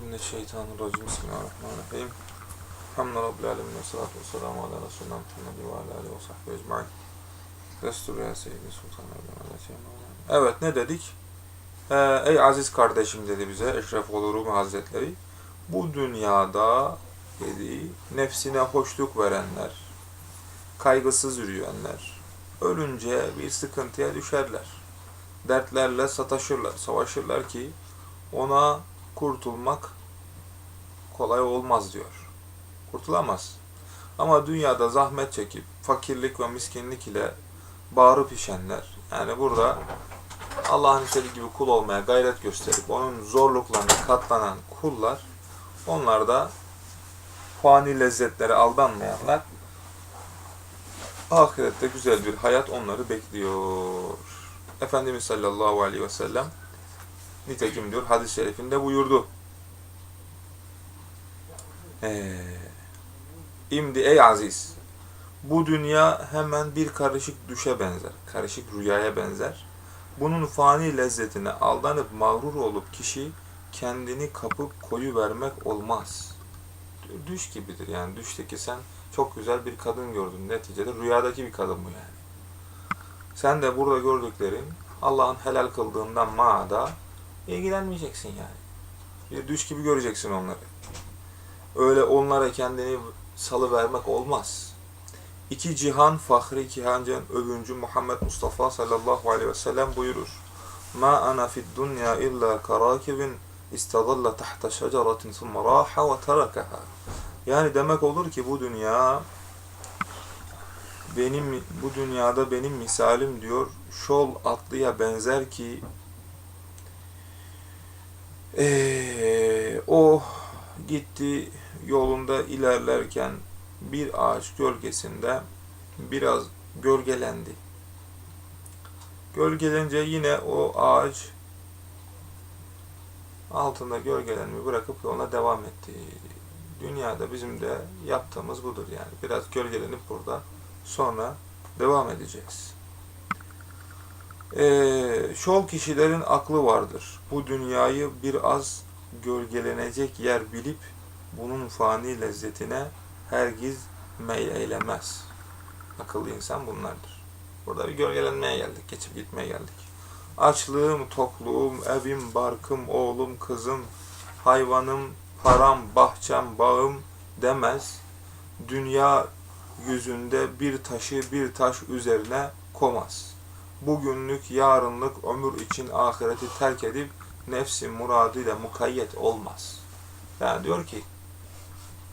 Mineşşeytanirracim. Bismillahirrahmanirrahim. Hamdü Rabbil Alemin ve salatu ve selamu ala Resulullah Muhammed ve ala alihi ve sahbihi ecma'in. Destur ya Seyyidi Sultan Evet ne dedik? Ee, ey aziz kardeşim dedi bize Eşref Rum Hazretleri. Bu dünyada dedi nefsine hoşluk verenler, kaygısız yürüyenler, ölünce bir sıkıntıya düşerler. Dertlerle sataşırlar, savaşırlar ki ona kurtulmak kolay olmaz diyor. Kurtulamaz. Ama dünyada zahmet çekip fakirlik ve miskinlik ile bağırıp pişenler, yani burada Allah'ın istediği gibi kul olmaya gayret gösterip onun zorluklarına katlanan kullar, onlar da fani lezzetlere aldanmayanlar, ahirette güzel bir hayat onları bekliyor. Efendimiz sallallahu aleyhi ve sellem Nitekim diyor hadis-i şerifinde buyurdu. Ee, İmdi ey aziz, bu dünya hemen bir karışık düşe benzer, karışık rüyaya benzer. Bunun fani lezzetine aldanıp mağrur olup kişi kendini kapıp koyu vermek olmaz. Düş gibidir yani düşteki sen çok güzel bir kadın gördün neticede rüyadaki bir kadın bu yani. Sen de burada gördüklerin Allah'ın helal kıldığından maada ilgilenmeyeceksin yani. Bir düş gibi göreceksin onları. Öyle onlara kendini salı vermek olmaz. İki cihan fahri kihancın övüncü Muhammed Mustafa sallallahu aleyhi ve sellem buyurur. Ma ana fid dunya illa karakibin istadalla tahta şeceratin thumma raha ve terakaha. Yani demek olur ki bu dünya benim bu dünyada benim misalim diyor şol atlıya benzer ki ee, o gitti yolunda ilerlerken bir ağaç gölgesinde biraz gölgelendi. Gölgelence yine o ağaç altında gölgelenmeyi bırakıp yoluna devam etti. Dünyada bizim de yaptığımız budur yani. Biraz gölgelenip burada sonra devam edeceğiz. Ee, şol kişilerin aklı vardır. Bu dünyayı biraz gölgelenecek yer bilip bunun fani lezzetine hergiz meyleylemez. Akıllı insan bunlardır. Burada bir gölgelenmeye geldik, geçip gitmeye geldik. Açlığım, tokluğum, evim, barkım, oğlum, kızım, hayvanım, param, bahçem, bağım demez. Dünya yüzünde bir taşı bir taş üzerine komaz. Bugünlük, yarınlık ömür için ahireti terk edip nefsi muradıyla mukayyet olmaz. Yani diyor ki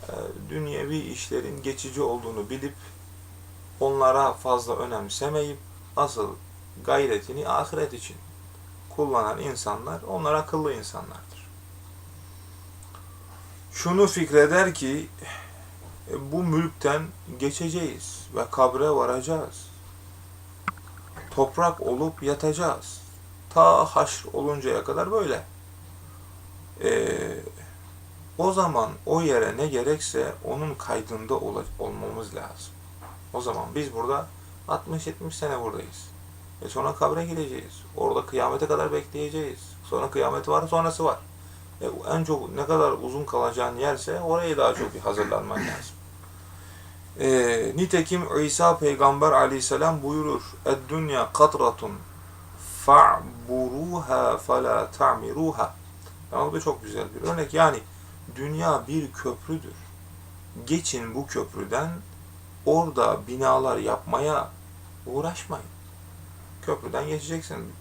e, dünyevi işlerin geçici olduğunu bilip onlara fazla önemsemeyip asıl gayretini ahiret için kullanan insanlar onlar akıllı insanlardır. Şunu fikreder ki e, bu mülkten geçeceğiz ve kabre varacağız. Toprak olup yatacağız. Ta haşr oluncaya kadar böyle. Ee, o zaman o yere ne gerekse onun kaydında ol olmamız lazım. O zaman biz burada 60-70 sene buradayız. E sonra kabre gideceğiz. Orada kıyamete kadar bekleyeceğiz. Sonra kıyamet var, sonrası var. E en çok ne kadar uzun kalacağın yerse oraya daha çok bir hazırlanman lazım. E, nitekim İsa peygamber aleyhisselam buyurur. Ed-dünya katratun fa'buruha fela ta'miruha. Yani bu da çok güzel bir örnek. Yani dünya bir köprüdür. Geçin bu köprüden orada binalar yapmaya uğraşmayın. Köprüden geçeceksin.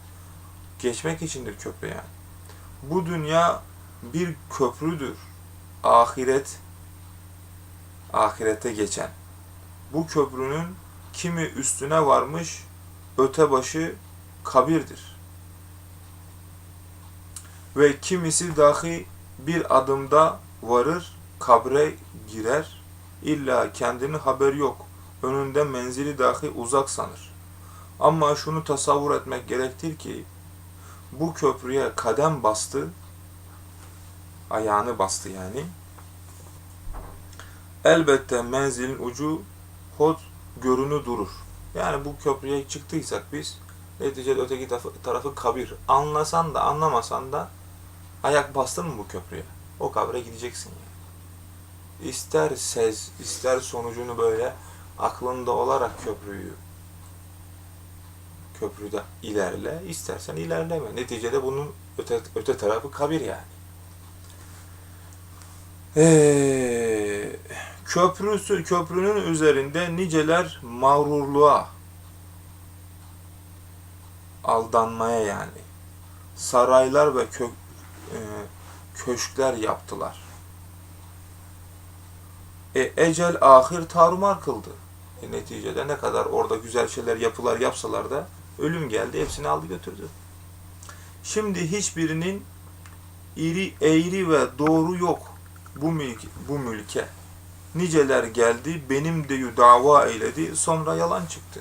Geçmek içindir köprü yani. Bu dünya bir köprüdür. Ahiret ahirete geçen. Bu köprünün kimi üstüne varmış, öte başı kabirdir. Ve kimisi dahi bir adımda varır, kabre girer, illa kendinin haber yok, önünde menzili dahi uzak sanır. Ama şunu tasavvur etmek gerektir ki, bu köprüye kadem bastı, ayağını bastı yani, elbette menzilin ucu hod görünü durur. Yani bu köprüye çıktıysak biz, neticede öteki tarafı, kabir. Anlasan da anlamasan da ayak bastın mı bu köprüye? o kabre gideceksin yani. İster sez, ister sonucunu böyle aklında olarak köprüyü köprüde ilerle, istersen ilerleme. Neticede bunun öte, öte tarafı kabir yani. Ee, köprüsü, köprünün üzerinde niceler mağrurluğa, aldanmaya yani saraylar ve kö, e, köşkler yaptılar. E, ecel ahir tarumar kıldı. E, neticede ne kadar orada güzel şeyler yapılar yapsalar da ölüm geldi hepsini aldı götürdü. Şimdi hiçbirinin iri eğri ve doğru yok bu mülk bu mülke. Niceler geldi benim deyü dava eyledi sonra yalan çıktı.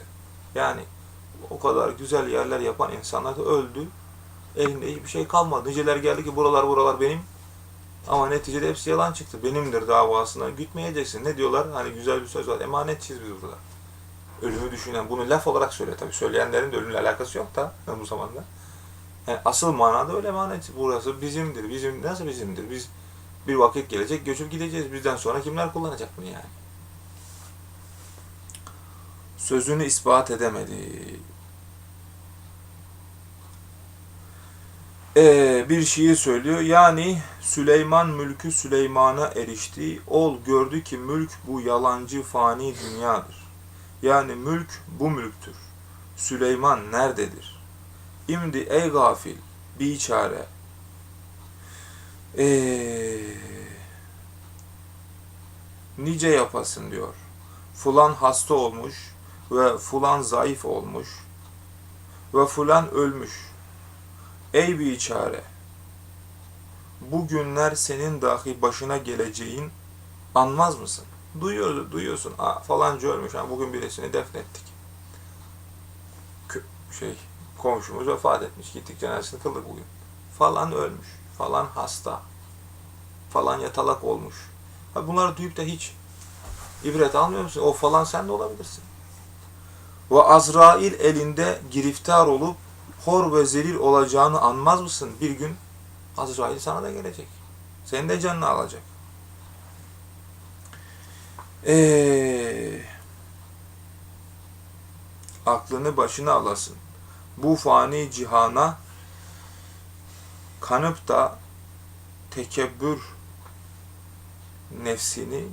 Yani o kadar güzel yerler yapan insanlar da öldü. Elinde hiçbir şey kalmadı. Niceler geldi ki buralar buralar benim. Ama neticede hepsi yalan çıktı. Benimdir davasına gütmeyeceksin. Ne diyorlar? Hani güzel bir söz var. Emanetçiyiz biz burada. Ölümü düşünen, bunu laf olarak söylüyor tabii. Söyleyenlerin de ölümle alakası yok da bu zamanda. Yani asıl manada öyle emanet. Burası bizimdir. Bizim nasıl bizimdir? Biz bir vakit gelecek göçüp gideceğiz. Bizden sonra kimler kullanacak bunu yani? Sözünü ispat edemedi. Ee, bir şiir söylüyor. Yani Süleyman mülkü Süleyman'a erişti. Ol gördü ki mülk bu yalancı fani dünyadır. Yani mülk bu mülktür. Süleyman nerededir? İmdi ey gafil, biçare. Ee, nice yapasın diyor. Fulan hasta olmuş ve fulan zayıf olmuş ve fulan ölmüş. Ey biçare! Bu günler senin dahi başına geleceğin anmaz mısın? Duyuyor, duyuyorsun. Aa, falanca ölmüş. Ha, bugün birisini defnettik. Kö- şey, komşumuz vefat etmiş. Gittik cenazesini kıldık bugün. Falan ölmüş. Falan hasta. Falan yatalak olmuş. Ha, bunları duyup da hiç ibret almıyor musun? O falan sen de olabilirsin. Ve Azrail elinde giriftar olup hor ve zelil olacağını anmaz mısın? Bir gün Azrail sana da gelecek. Senin de canını alacak. Ee, aklını başına alasın. Bu fani cihana kanıp da tekebbür nefsini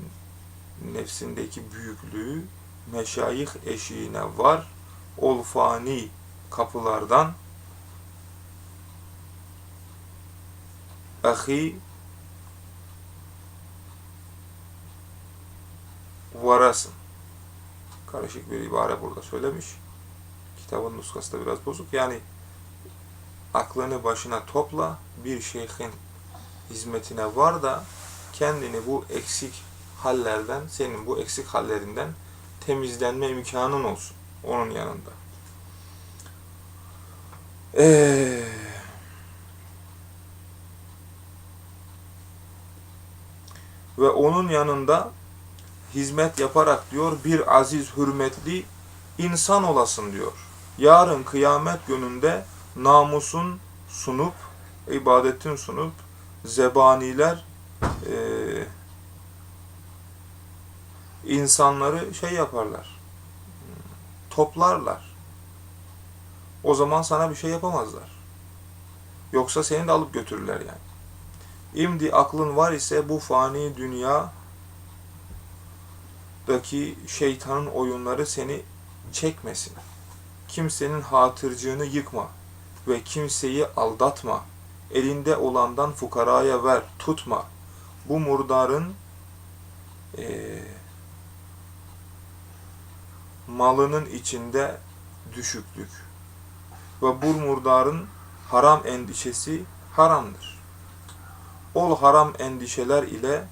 nefsindeki büyüklüğü meşayih eşiğine var. Ol fani kapılardan ahi varasın. Karışık bir ibare burada söylemiş. Kitabın nuskası da biraz bozuk. Yani aklını başına topla, bir şeyhin hizmetine var da kendini bu eksik hallerden, senin bu eksik hallerinden temizlenme imkanın olsun onun yanında. Ee, ve onun yanında hizmet yaparak diyor bir aziz hürmetli insan olasın diyor. Yarın kıyamet gününde namusun sunup, ibadetin sunup zebaniler eee insanları şey yaparlar. Toplarlar. O zaman sana bir şey yapamazlar. Yoksa seni de alıp götürürler yani. İmdi aklın var ise bu fani dünyadaki şeytanın oyunları seni çekmesin. Kimsenin hatırcığını yıkma ve kimseyi aldatma. Elinde olandan fukaraya ver, tutma. Bu murdarın eee malının içinde düşüklük ve bu murdarın haram endişesi haramdır. Ol haram endişeler ile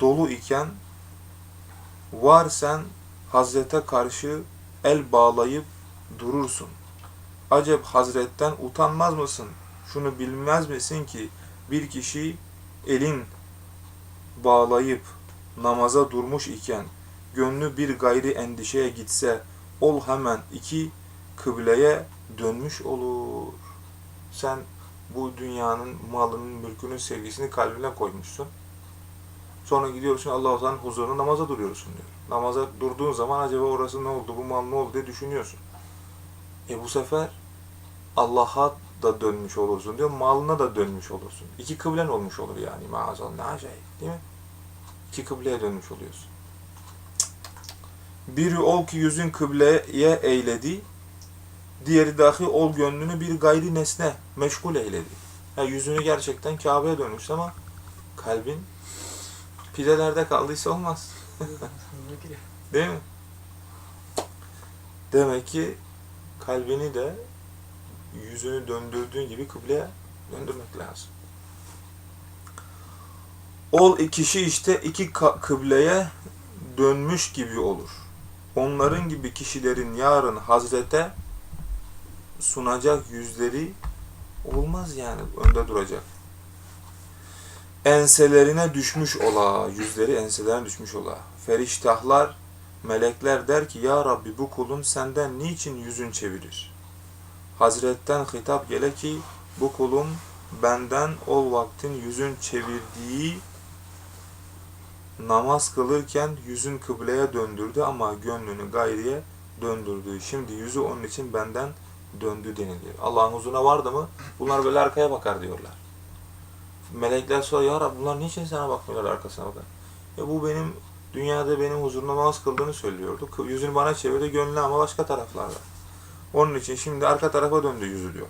dolu iken var sen Hazrete karşı el bağlayıp durursun. Acep Hazretten utanmaz mısın? Şunu bilmez misin ki bir kişi elin bağlayıp namaza durmuş iken gönlü bir gayri endişeye gitse ol hemen iki kıbleye dönmüş olur. Sen bu dünyanın malının, mülkünün sevgisini kalbine koymuşsun. Sonra gidiyorsun Allah-u Teala'nın huzuruna namaza duruyorsun diyor. Namaza durduğun zaman acaba orası ne oldu, bu mal ne oldu diye düşünüyorsun. E bu sefer Allah'a da dönmüş olursun diyor, malına da dönmüş olursun. İki kıblen olmuş olur yani maazallah. Ne acayip değil mi? İki kıbleye dönmüş oluyorsun. Biri ol ki yüzün kıbleye eyledi, diğeri dahi ol gönlünü bir gayri nesne meşgul eyledi. Ya yüzünü gerçekten Kabe'ye dönmüş ama kalbin pidelerde kaldıysa olmaz. Değil mi? Demek ki kalbini de yüzünü döndürdüğün gibi kıbleye döndürmek lazım. Ol kişi işte iki kıbleye dönmüş gibi olur. Onların gibi kişilerin yarın Hazrete sunacak yüzleri olmaz yani önde duracak. Enselerine düşmüş ola, yüzleri enselerine düşmüş ola. Feriştahlar, melekler der ki ya Rabbi bu kulun senden niçin yüzün çevirir? Hazretten hitap gele ki bu kulum benden ol vaktin yüzün çevirdiği namaz kılırken yüzün kıbleye döndürdü ama gönlünü gayriye döndürdü. Şimdi yüzü onun için benden döndü denilir. Allah'ın huzuruna vardı mı bunlar böyle arkaya bakar diyorlar. Melekler sonra ya Rabbi bunlar niçin sana bakmıyorlar arkasına bakar. Ya bu benim dünyada benim huzurumda namaz kıldığını söylüyordu. Yüzünü bana çevirdi gönlü ama başka taraflarda. Onun için şimdi arka tarafa döndü yüzü diyor.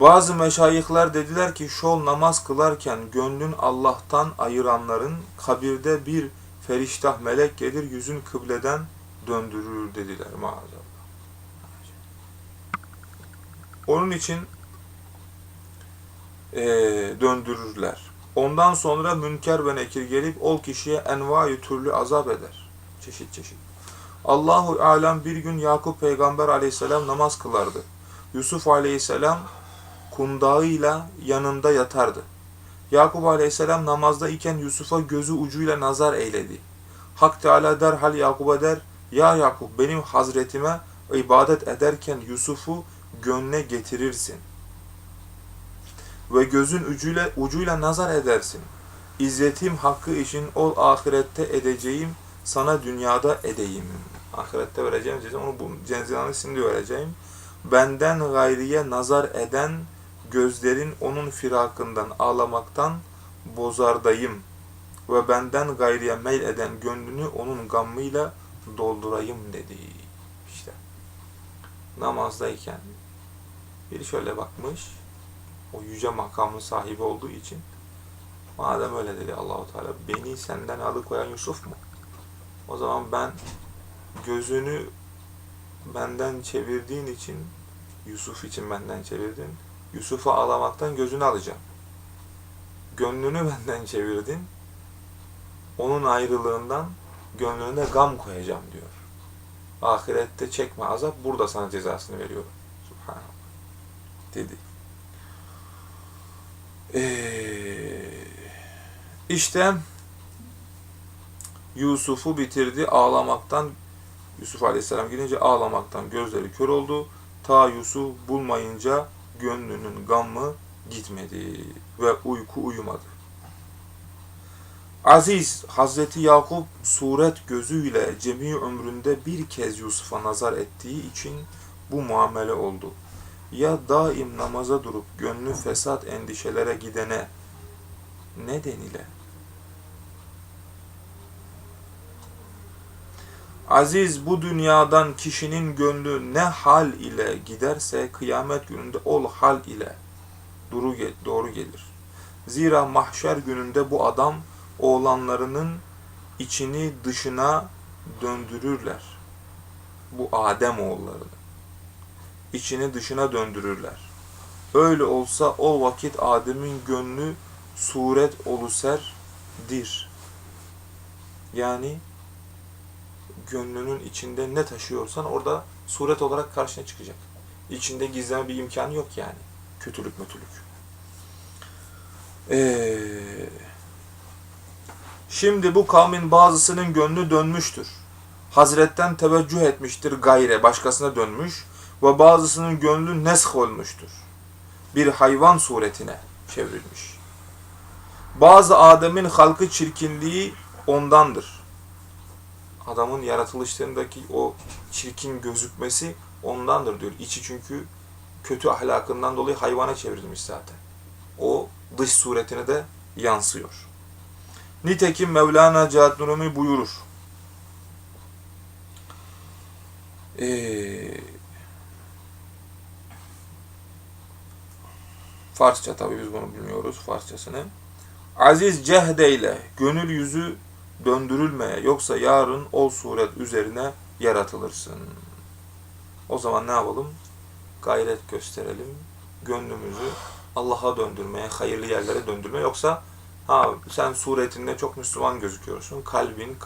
Bazı meşayihler dediler ki şol namaz kılarken gönlün Allah'tan ayıranların kabirde bir feriştah melek gelir yüzün kıbleden döndürür dediler maazallah. Onun için eee, döndürürler. Ondan sonra münker ve nekir gelip ol kişiye envai türlü azap eder. Çeşit çeşit. Allahu alem bir gün Yakup peygamber aleyhisselam namaz kılardı. Yusuf aleyhisselam kundağıyla yanında yatardı. Yakup aleyhisselam namazda iken Yusuf'a gözü ucuyla nazar eyledi. Hak Teala derhal Yakup'a der, Ya Yakup benim hazretime ibadet ederken Yusuf'u gönle getirirsin. Ve gözün ucuyla, ucuyla nazar edersin. İzzetim hakkı için ol ahirette edeceğim, sana dünyada edeyim. Ahirette vereceğim ceza, onu bu cezanı şimdi vereceğim. Benden gayriye nazar eden gözlerin onun firakından ağlamaktan bozardayım ve benden gayriye meyl eden gönlünü onun gammıyla doldurayım dedi. İşte namazdayken biri şöyle bakmış, o yüce makamın sahibi olduğu için madem öyle dedi Allahu Teala beni senden alıkoyan Yusuf mu? O zaman ben gözünü benden çevirdiğin için Yusuf için benden çevirdin. Yusuf'u ağlamaktan gözünü alacağım. Gönlünü benden çevirdin. Onun ayrılığından gönlüne gam koyacağım diyor. Ahirette çekme azap, burada sana cezasını veriyorum. Subhanallah. Dedi. Ee, işte Yusuf'u bitirdi ağlamaktan Yusuf Aleyhisselam gidince ağlamaktan gözleri kör oldu. Ta Yusuf bulmayınca gönlünün gammı gitmedi ve uyku uyumadı. Aziz Hazreti Yakup suret gözüyle cemi ömründe bir kez Yusuf'a nazar ettiği için bu muamele oldu. Ya daim namaza durup gönlü fesat endişelere gidene ne denile? Aziz bu dünyadan kişinin gönlü ne hal ile giderse kıyamet gününde ol hal ile doğru gelir. Zira mahşer gününde bu adam oğlanlarının içini dışına döndürürler. Bu Adem oğullarını. İçini dışına döndürürler. Öyle olsa o vakit Adem'in gönlü suret oluserdir. Yani gönlünün içinde ne taşıyorsan orada suret olarak karşına çıkacak. İçinde gizleme bir imkanı yok yani. Kötülük mötülük. Ee, şimdi bu kavmin bazısının gönlü dönmüştür. Hazretten teveccüh etmiştir gayre, başkasına dönmüş ve bazısının gönlü nesh olmuştur. bir hayvan suretine çevrilmiş. Bazı Adem'in halkı çirkinliği ondandır. Adamın yaratılışlarındaki o çirkin gözükmesi ondandır diyor. İçi çünkü kötü ahlakından dolayı hayvana çevrilmiş zaten. O dış suretine de yansıyor. Nitekim Mevlana Cihat buyurur. Ee, Farsça tabi biz bunu bilmiyoruz Farsçasını. Aziz cehdeyle gönül yüzü döndürülmeye yoksa yarın ol suret üzerine yaratılırsın. O zaman ne yapalım? Gayret gösterelim. Gönlümüzü Allah'a döndürmeye, hayırlı yerlere döndürmeye yoksa ha sen suretinde çok Müslüman gözüküyorsun. Kalbin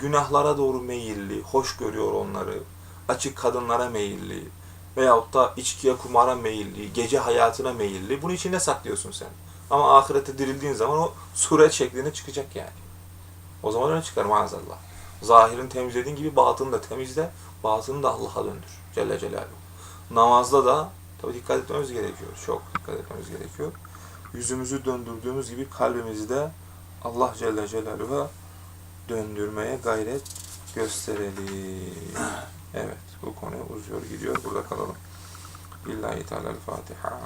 günahlara doğru meyilli, hoş görüyor onları. Açık kadınlara meyilli veyahut da içkiye, kumara meyilli, gece hayatına meyilli. Bunu içinde saklıyorsun sen. Ama ahirete dirildiğin zaman o suret şeklinde çıkacak yani. O zaman öyle çıkar maazallah. Zahirin temizlediğin gibi batını da temizle, batını da Allah'a döndür. Celle Celaluhu. Namazda da tabi dikkat etmemiz gerekiyor. Çok dikkat etmemiz gerekiyor. Yüzümüzü döndürdüğümüz gibi kalbimizi de Allah Celle Celaluhu'ya döndürmeye gayret gösterelim. Evet, bu konu uzuyor gidiyor. Burada kalalım. Billahi Teala Fatiha.